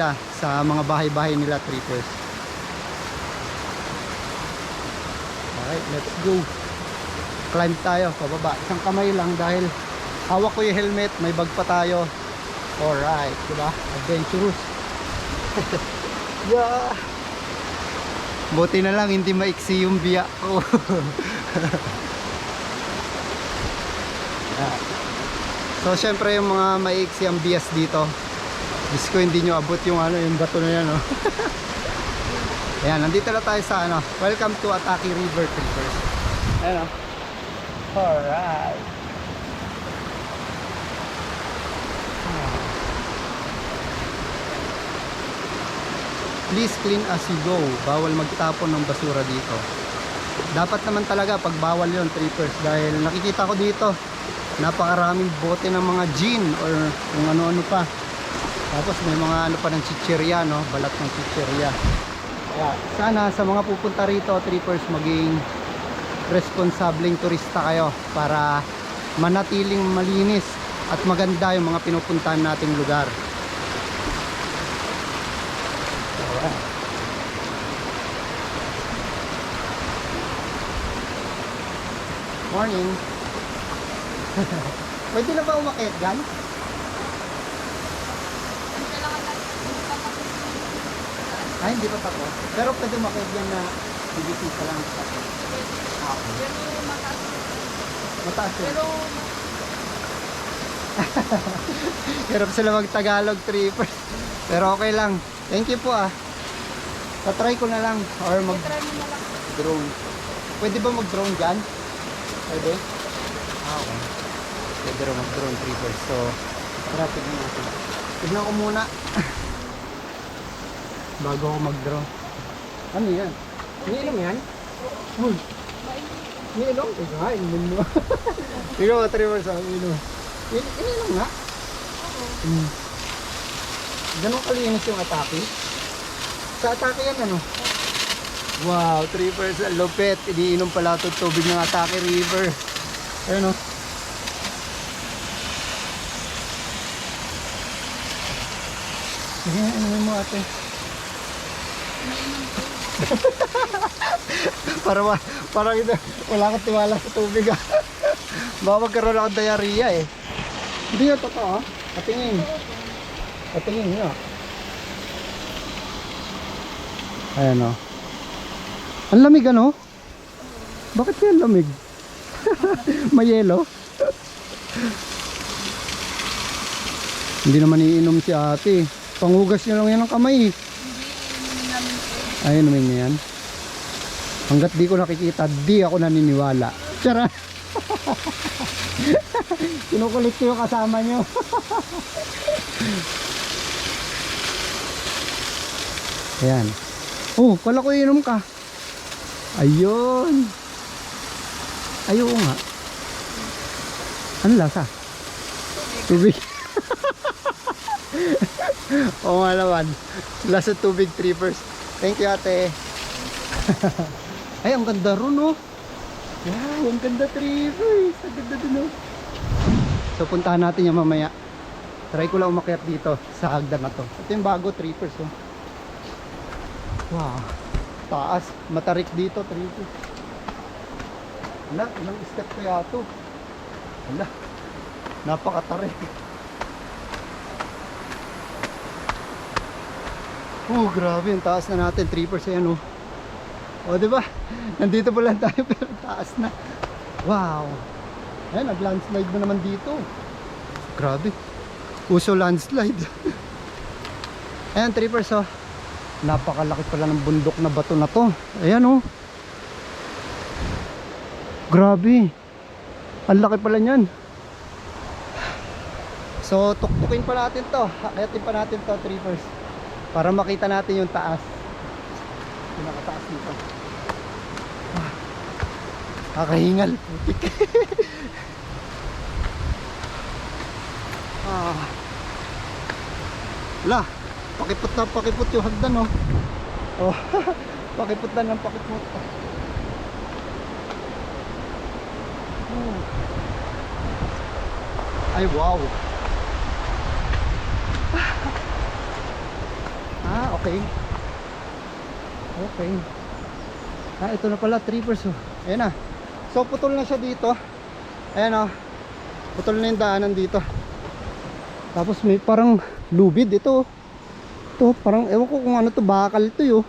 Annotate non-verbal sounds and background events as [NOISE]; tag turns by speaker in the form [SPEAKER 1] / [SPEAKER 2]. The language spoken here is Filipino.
[SPEAKER 1] nila sa mga bahay-bahay nila trippers. Alright, let's go. Climb tayo, pababa. Isang kamay lang dahil hawak ko yung helmet, may bag pa tayo. Alright, diba? Adventurous. [LAUGHS] yeah. Buti na lang hindi maiksi yung biya ko. [LAUGHS] Yeah. So syempre yung mga maiksi ang bias dito. Diyos ko hindi nyo abot yung ano yung bato na yan oh. [LAUGHS] Ayan, nandito na tayo sa ano. Welcome to Ataki River Trippers. Ayan oh. Alright. Please clean as you go. Bawal magtapon ng basura dito. Dapat naman talaga pag bawal yon trippers dahil nakikita ko dito napakaraming bote ng mga gin or kung ano-ano pa. Tapos may mga ano pa ng chichirya, no? Balat ng chichirya. Kaya sana sa mga pupunta rito, trippers, maging responsableng turista kayo para manatiling malinis at maganda yung mga pinupuntahan nating lugar. Morning. [LAUGHS] Pwede na ba umakit gan? Ay, hindi pa tapos. Pero pwede umakit yan na BBC pa lang. Ah, okay. Mataas yun.
[SPEAKER 2] Pero [LAUGHS]
[SPEAKER 1] Hirap sila mag-Tagalog trippers. Pero okay lang. Thank you po ah. Tatry ko na lang. Or mag-drone. Pwede ba mag-drone dyan? Pwede? Ah, okay. Pwede rin mag-drone trippers. So, tara, tignan natin. Tignan ko muna. [LAUGHS] Bago ako mag-drone. Ano yan? Iniinom yan? Uy! Iniinom? [LAUGHS] Ikaw nga, iniinom mo. Ikaw nga, trippers, ang iniinom. In- Iniinom nga? Hmm. Ganun kalinis yung atake? Sa atake yan ano? Wow, trippers, ang lupit. Iniinom pala ito tubig ng atake river. Ayun o. Sige, inumin mo ate. [LAUGHS] para ma, parang ito, wala kang tiwala sa tubig ah. [LAUGHS] Baka magkaroon ako diarrhea eh. Hindi yun, totoo ah. Patingin. Patingin nyo. Ayan o. Ang lamig ano? Bakit kaya lamig? [LAUGHS] May yelo? Hindi naman iinom si ate. Panghugas niya lang yan ng kamay. eh. Ay, inumin niya yan. Hanggat di ko nakikita, di ako naniniwala. Tara! [LAUGHS] Kinukulit ko yung kasama nyo. [LAUGHS] Ayan. Oh, pala ko inom ka. Ayun. Ayun nga. Ano lasa? Tubig. [LAUGHS] Oo nga naman. Lasa tubig trippers. Thank you ate. [LAUGHS] Ay, ang ganda ron oh. Wow, ang ganda trippers. Ang ganda dun oh. So puntahan natin yan mamaya. Try ko lang umakyat dito sa hagdan na to. Ito yung bago trippers oh. Wow. Taas. Matarik dito trippers. Wala, ilang step kaya to. Wala. Napakatarik. Oh, grabe, ang taas na natin, 3% yan, oh. O, di ba? [LAUGHS] Nandito pa lang tayo, [LAUGHS] pero taas na. Wow. Ayan, nag-landslide na naman dito. Grabe. Uso landslide. [LAUGHS] Ayan, 3%, oh. Napakalaki pala ng bundok na bato na to. Ayan, oh. Grabe. Ang laki pala niyan. [SIGHS] So, tuktukin pa natin to. Akayatin pa natin to, trippers. Para makita natin yung taas. Pinakataas dito. Ah, Kakahingal. Putik. [LAUGHS] ah. Wala. Pakipot na pakipot yung hagdan, oh. Oh. [LAUGHS] pakipot na ng pakipot. Oh. Ay, wow. Okay. Okay. Ah, ito na pala, trippers oh. Ayan na. So, putol na siya dito. Ayan oh. Putol na yung daanan dito. Tapos may parang lubid ito. oh. Ito, parang, ewan ko kung ano to, bakal to yun.